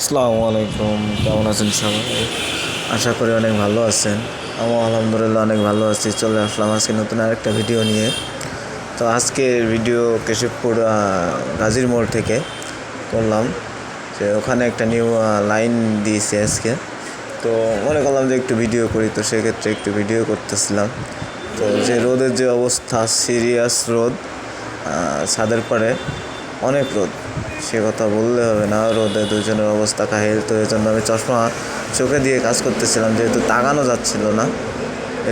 আসসালামু আলাইকুম, কেমন আছেন সবাই? আশা করি অনেক ভালো আছেন। আমি আলহামদুলিল্লাহ অনেক ভালো আছি, চলে আসলাম আজকে নতুন আরেকটা ভিডিও নিয়ে। তো আজকের ভিডিও কেশবপুর গাজীর মোড় থেকে করলাম। যে ওখানে একটা নিউ লাইন দিয়েছে আজকে। তো মনে করলাম যে একটু ভিডিও করি, তো সেক্ষেত্রে একটু ভিডিও করতেছিলাম। তো যে রোদের যে অবস্থা, সিরিয়াস রোদ ছাদের পরে অনেক রোদ। সে কথা বললে হবে না, রোদে দুজনের অবস্থা কাহিল তো এই জন্য আমি চশমা চোখে দিয়ে কাজ করতেছিলাম, যেহেতু তাকানো যাচ্ছিল না,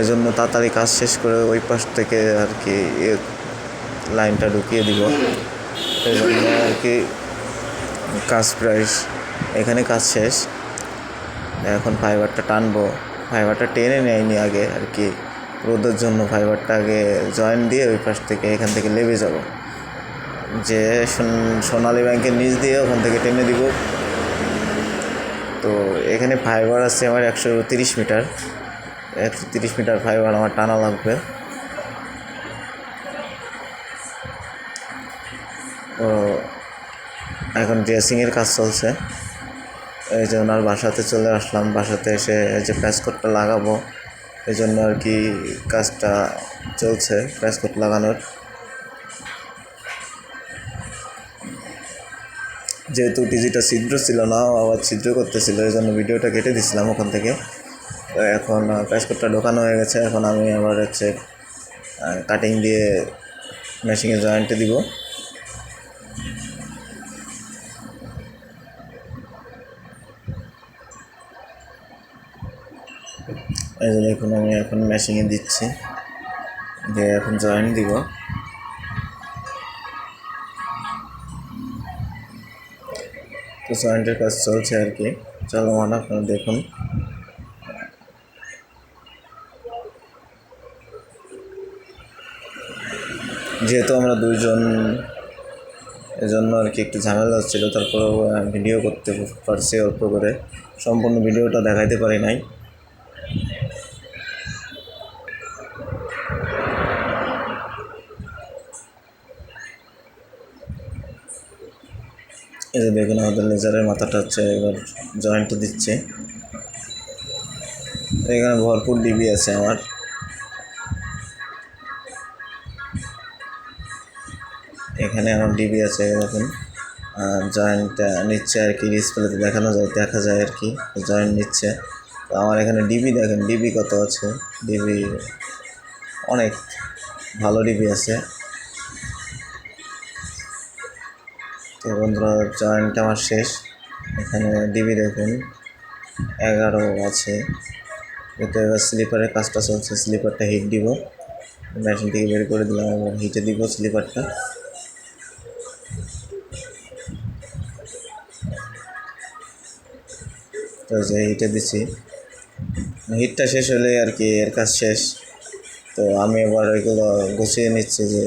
এজন্য তাড়াতাড়ি কাজ শেষ করে ওই পাশ থেকে আর কি লাইনটা ঢুকিয়ে দিব। এই জন্য আর কি কাজ প্রায় এখানে কাজ শেষ। এখন ফাইবারটা টানবো। ফাইবারটা টেনে নেয়নি আগে আর কি। রোদের জন্য ফাইবারটা আগে জয়েন দিয়ে ওই পাশ থেকে এখান থেকে লেবে যাব। যে সোন- সোনালী ব্যাংকের নিচ দিয়ে ওখান থেকে টেনে দিব। তো এখানে ফাইবার আছে আমার একশো তিরিশ মিটার। একশো তিরিশ মিটার ফাইবার আমার টানা লাগবে। তো এখন ড্রেসিংয়ের কাজ চলছে। এই যে ওনার বাসাতে চলে আসলাম। বাসাতে এসে এই যে প্যাসকোটটা লাগাবো। এই জন্য আর কি কাজটা চলছে প্যাসকোট লাগানোর। যেহেতু টিজিটা ছিদ্র ছিল না আবার ছিদ্র করতেছিল, এই জন্য ভিডিওটা কেটে দিছিলাম ওখান থেকে। তো এখন প্যাসকোটটা ঢোকানো হয়ে গেছে, এখন আমি আবার হচ্ছে কাটিং দিয়ে মেশিনে জয়েন্টে দিব। এই যে দেখুন, আমি এখন মেশিনে দিচ্ছি, দিয়ে এখন জয়েন দিব। তো জয়েন্টের কাজ চলছে আর কি। চলমান আপনারা দেখুন। যেহেতু আমরা দুইজন, এজন্য আর কি একটু ঝামেলা হচ্ছিল, তারপরেও ভিডিও করতে পারছি অল্প করে। সম্পূর্ণ ভিডিওটা দেখাইতে পারি নাই। এই যে দেখুন আমাদের লেজারের মাথাটা হচ্ছে এবার জয়েন্ট দিচ্ছে। এখানে ভরপুর ডিবি আছে আমার। এখানে আমার ডিবি আছে দেখুন জয়েন্ট নিচ্ছে আর কি ডিসপ্লেতে দেখানো যায়, দেখা যায় আর কি। জয়েন্ট নিচ্ছে। তো আমার এখানে ডিবি দেখেন ডিবি কত আছে? ডিবি অনেক ভালো ডিবি আছে। তো বন্ধুরা জয়েন্ট আমার শেষ। এখানে ডিবি দেখুন, এগারো আছে। কিন্তু এবার স্লিপারের কাজটা চলছে স্লিপারটা হিট দিব। মেশিন থেকে বের করে দিলাম এবং হিটে দিব স্লিপারটা তো যে হিটে দিছি। হিটটা শেষ হলে আর কি, এর কাজ শেষ। তো আমি এবার ওইগুলো গুছিয়ে নিচ্ছি যে